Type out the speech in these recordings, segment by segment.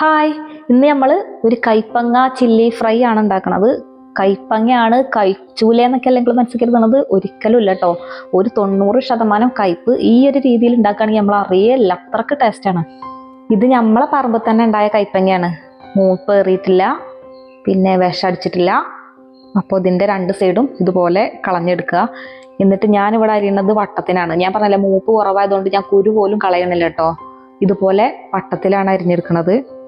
Hi. ഇന്ന് നമ്മൾ ഒരു കൈപ്പങ്ങ ചില്ലി ഫ്രൈ ആണ് ഉണ്ടാക്കുന്നത് കൈപ്പങ്ങയാണ് കൈച്ചൂല എന്നൊക്കെ അല്ലെങ്കിൽ മനസ്സിലാക്കുന്നത് ഒരിക്കലും ഇല്ല കേട്ടോ ഒരു തൊണ്ണൂറ് ശതമാനം കയ്പ്പ് ഈ ഒരു രീതിയിൽ ഉണ്ടാക്കുകയാണെങ്കിൽ നമ്മൾ അറിയില്ല അത്രയ്ക്ക് ടേസ്റ്റാണ് ഇത് നമ്മളെ പറമ്പിൽ തന്നെ ഉണ്ടായ കൈപ്പങ്ങയാണ്. മൂപ്പ് ഏറിയിട്ടില്ല. പിന്നെ വിഷം അടിച്ചിട്ടില്ല. അപ്പോൾ ഇതിന്റെ രണ്ട് സൈഡും ഇതുപോലെ കളഞ്ഞെടുക്കുക. എന്നിട്ട് ഞാനിവിടെ അരിയണത് വട്ടത്തിനാണ്. ഞാൻ പറഞ്ഞല്ലേ മൂപ്പ് കുറവായതുകൊണ്ട് ഞാൻ കുരു പോലും കളയണില്ല കേട്ടോ ഇതുപോലെ വട്ടത്തിലാണ് അരിഞ്ഞെടുക്കുന്നത്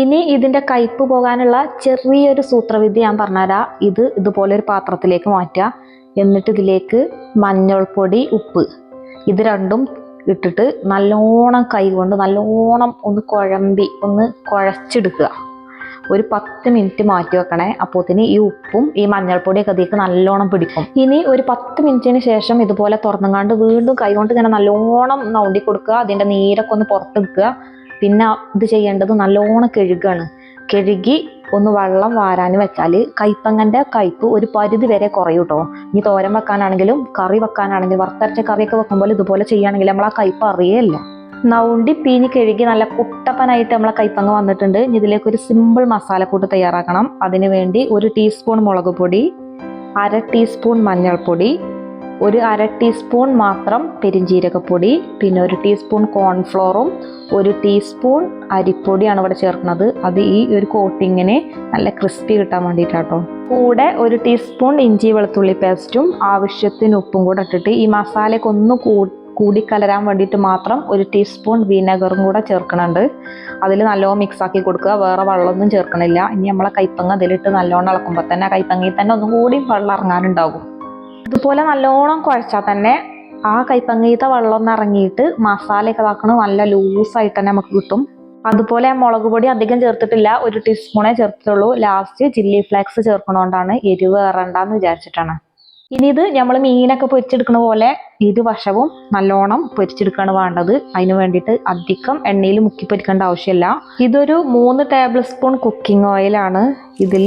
ഇനി ഇതിന്റെ കയ്പ്പ് പോകാനുള്ള ചെറിയൊരു സൂത്രവിദ്യ ഞാൻ പറഞ്ഞുതരാം. ഇത് ഇതുപോലെ ഒരു പാത്രത്തിലേക്ക് മാറ്റുക. എന്നിട്ട് ഇതിലേക്ക് മഞ്ഞൾപ്പൊടി ഉപ്പ് ഇത് രണ്ടും ഇട്ടിട്ട് നല്ലോണം കൈ കൊണ്ട് നല്ലോണം ഒന്ന് കുഴമ്പി ഒന്ന് കുഴച്ചെടുക്കുക. ഒരു പത്ത് മിനിറ്റ് മാറ്റി വെക്കണേ. അപ്പോത്തിന് ഈ ഉപ്പും ഈ മഞ്ഞൾപ്പൊടിയൊക്കെ അതിലേക്ക് നല്ലോണം പിടിക്കും. ഇനി ഒരു പത്ത് മിനിറ്റിന് ശേഷം ഇതുപോലെ തുറന്നുകാണ്ട് വീണ്ടും കൈ കൊണ്ട് ഇങ്ങനെ നല്ലോണം നൗണ്ടി കൊടുക്കുക. അതിന്റെ നീരൊക്കെ ഒന്ന് പുറത്തെടുക്കുക. പിന്നെ ഇത് ചെയ്യേണ്ടത് നല്ലോണം കഴുകാണ്. കഴുകി ഒന്ന് വെള്ളം വാരാൻ വെച്ചാൽ കൈപ്പങ്ങന്റെ കയ്പ് ഒരു പരിധി വരെ കുറയും കേട്ടോ ഇനി തോരൻ വെക്കാനാണെങ്കിലും കറി വെക്കാനാണെങ്കിലും വറുത്തരച്ച കറിയൊക്കെ വെക്കുമ്പോൾ ഇതുപോലെ ചെയ്യുകയാണെങ്കിൽ നമ്മൾ ആ കയ്പ് അറിയേയില്ല. നൗണ്ടി പീഞ്ഞ് കഴുകി നല്ല കുട്ടപ്പനായിട്ട് നമ്മളെ കൈപ്പങ്ങ വന്നിട്ടുണ്ട്. ഇനി ഇതിലേക്ക് ഒരു സിമ്പിൾ മസാലക്കൂട്ട് തയ്യാറാക്കണം. അതിനു വേണ്ടി ഒരു ടീസ്പൂൺ മുളക് പൊടി അര ടീസ്പൂൺ മഞ്ഞൾപ്പൊടി ഒരു അര ടീസ്പൂൺ മാത്രം പെരിഞ്ജീരകപ്പൊടി പിന്നെ ഒരു ടീസ്പൂൺ കോൺഫ്ലോറും ഒരു ടീസ്പൂൺ അരിപ്പൊടിയാണ് ഇവിടെ ചേർക്കുന്നത്. അത് ഈ ഒരു കോട്ടിങ്ങിനെ നല്ല ക്രിസ്പി കിട്ടാൻ വേണ്ടിയിട്ടാട്ടോ. കൂടെ ഒരു ടീസ്പൂൺ ഇഞ്ചി വെളുത്തുള്ളി പേസ്റ്റും ആവശ്യത്തിന് ഉപ്പും കൂടെ ഇട്ടിട്ട് ഈ മസാലയ്ക്ക് ഒന്ന് കൂടിക്കലരാൻ വേണ്ടിയിട്ട് മാത്രം ഒരു ടീസ്പൂൺ വിനെഗറും കൂടെ ചേർക്കണുണ്ട്. അതിൽ നല്ലോണം മിക്സ് ആക്കി കൊടുക്കുക. വേറെ വെള്ളമൊന്നും ചേർക്കണില്ല. ഇനി നമ്മളെ കൈപ്പങ്ങ അതിലിട്ട് നല്ലോണം ഇളക്കുമ്പോൾ തന്നെ കൈപ്പങ്ങയിൽ തന്നെ ഒന്നും കൂടി വെള്ളം ഇറങ്ങാനുണ്ടാകും ഇതുപോലെ നല്ലോണം കുഴച്ചാൽ തന്നെ ആ കൈപ്പങ്ങീത്ത വെള്ളം ഒന്ന് ഇറങ്ങിയിട്ട് മസാലയൊക്കെ ഇതാക്കണത് നല്ല ലൂസായിട്ട് തന്നെ നമുക്ക് കിട്ടും. അതുപോലെ മുളക് പൊടി അധികം ചേർത്തിട്ടില്ല. ഒരു ടീസ്പൂണേ ചേർത്തിട്ടുള്ളൂ. ലാസ്റ്റ് ചില്ലി ഫ്ലേക്സ് ചേർക്കണോണ്ടാണ് എരിവ് ഏറണ്ടെന്ന് വിചാരിച്ചിട്ടാണ്. ഇനി ഇത് നമ്മൾ മീനൊക്കെ പൊരിച്ചെടുക്കുന്ന പോലെ ഇരുവശവും നല്ലോണം പൊരിച്ചെടുക്കുകയാണ് വേണ്ടത്. അതിന് വേണ്ടിയിട്ട് അധികം എണ്ണയിൽ മുക്കി പൊരിക്കേണ്ട ആവശ്യമില്ല. ഇതൊരു മൂന്ന് ടേബിൾ സ്പൂൺ കുക്കിംഗ് ഓയിലാണ് ഇതിൽ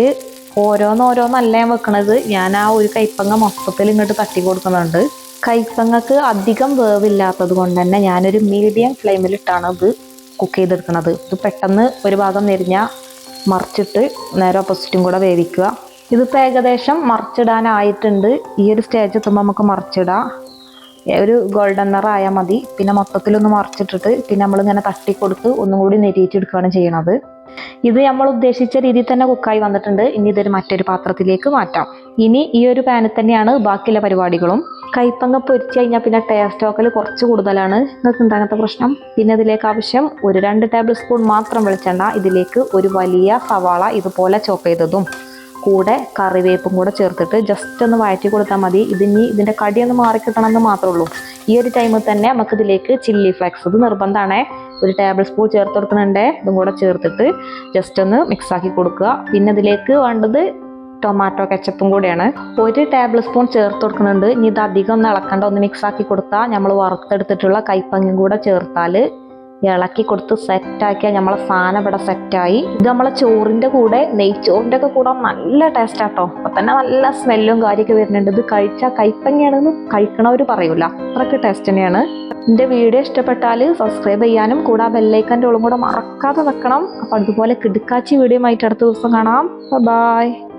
ഓരോന്നോരോന്നല്ല ഞാൻ വെക്കണത്? ഞാൻ ആ ഒരു കൈപ്പങ്ങ മൊത്തത്തിൽ ഇങ്ങോട്ട് തട്ടി കൊടുക്കുന്നുണ്ട്. കൈപ്പങ്ങക്ക് അധികം വേവില്ലാത്തത് കൊണ്ട് തന്നെ ഞാനൊരു മീഡിയം ഫ്ലെയിമിൽ ഇട്ടാണ് ഇത് കുക്ക് ചെയ്തെടുക്കുന്നത് ഇത് പെട്ടെന്ന് ഒരു ഭാഗം നെരിഞ്ഞാൽ മറിച്ചിട്ട് നേരെ ഓപ്പോസിറ്റും കൂടെ വേവിക്കുക. ഇതിപ്പോൾ ഏകദേശം മറിച്ചിടാനായിട്ടുണ്ട്. ഈ ഒരു സ്റ്റേജ് എത്തുമ്പോൾ നമുക്ക് മറിച്ചിടാം. ഒരു ഗോൾഡൻ നിറ ആയാൽ മതി. പിന്നെ മൊത്തത്തിലൊന്ന് മറിച്ചിട്ടിട്ട് പിന്നെ നമ്മളിങ്ങനെ തട്ടി കൊടുത്ത് ഒന്നും കൂടി നെരിയിച്ചെടുക്കുകയാണ് ചെയ്യണത്. ഇത് നമ്മൾ ഉദ്ദേശിച്ച രീതിയിൽ തന്നെ കുക്കായി വന്നിട്ടുണ്ട്. ഇനി ഇതൊരു മറ്റൊരു പാത്രത്തിലേക്ക് മാറ്റാം. ഇനി ഈ ഒരു പാനിൽ തന്നെയാണ് ബാക്കിയുള്ള പരിപാടികളും. കൈപ്പങ്ങ പൊരിച്ച് കഴിഞ്ഞാൽ പിന്നെ ടേസ്റ്റ് ഓക്കൽ കുറച്ച് കൂടുതലാണ്. നിങ്ങൾക്ക് എന്താകത്തെ പ്രശ്നം? പിന്നെ ഇതിലേക്ക് ആവശ്യം ഒരു രണ്ട് ടേബിൾ സ്പൂൺ മാത്രം വെളിച്ചെണ്ണ ഇതിലേക്ക് ഒരു വലിയ സവാള ഇതുപോലെ ചോപ്പ് ചെയ്തതും. കൂടെ കറിവേപ്പും കൂടെ ചേർത്തിട്ട് ജസ്റ്റ് ഒന്ന് വഴറ്റി കൊടുത്താൽ മതി. ഇതിനി ഇതിന്റെ കടിയൊന്ന് മാറിക്കിട്ടണം എന്ന് മാത്രമേ ഉള്ളൂ ഈ ഒരു ടൈമിൽ തന്നെ നമുക്ക് ഇതിലേക്ക് ചില്ലി ഫ്ലെക്സ് ഇത് നിർബന്ധമാണ്. ഒരു ടേബിൾ സ്പൂൺ ചേർത്ത് കൊടുക്കുന്നുണ്ട്. ഇതും കൂടെ ചേർത്തിട്ട് ജസ്റ്റ് ഒന്ന് മിക്സ് ആക്കി കൊടുക്കുക. പിന്നെ ഇതിലേക്ക് വേണ്ടത് ടൊമാറ്റോ കെച്ചപ്പും കൂടിയാണ്. ഒരു ടേബിൾ സ്പൂൺ ചേർത്ത് കൊടുക്കുന്നുണ്ട്. ഇനി ഇത് അധികം ഒന്ന് ഇളക്കണ്ട ഒന്ന് മിക്സ് ആക്കി കൊടുത്താൽ നമ്മൾ വറുത്തെടുത്തിട്ടുള്ള കൈപ്പങ്ങും കൂടെ ചേർത്താൽ ഇളക്കി കൊടുത്ത് സെറ്റാക്കിയാൽ നമ്മളെ സാധനം ഇവിടെ സെറ്റായി ഇത് നമ്മളെ ചോറിന്റെ കൂടെ നെയ്ച്ചോറിന്റെ ഒക്കെ കൂടെ നല്ല ടേസ്റ്റ് ആട്ടോ. അപ്പം തന്നെ നല്ല സ്മെല്ലും കാര്യമൊക്കെ വരുന്നുണ്ട്. ഇത് കഴിച്ചാൽ കൈപ്പങ്ങയാണെന്ന് കഴിക്കണവർ പറയൂല. അത്രയ്ക്ക് ടേസ്റ്റ് തന്നെയാണ്. എന്റെ വീഡിയോ ഇഷ്ടപ്പെട്ടാൽ സബ്സ്ക്രൈബ് ചെയ്യാനും കൂടെ ബെല്ലൈക്കന്റെ ഉള്ളും കൂടെ മറക്കാതെ വെക്കണം. അപ്പം അതുപോലെ കിടുക്കാച്ചി വീഡിയോ ആയിട്ട് അടുത്ത ദിവസം കാണാം. ബൈ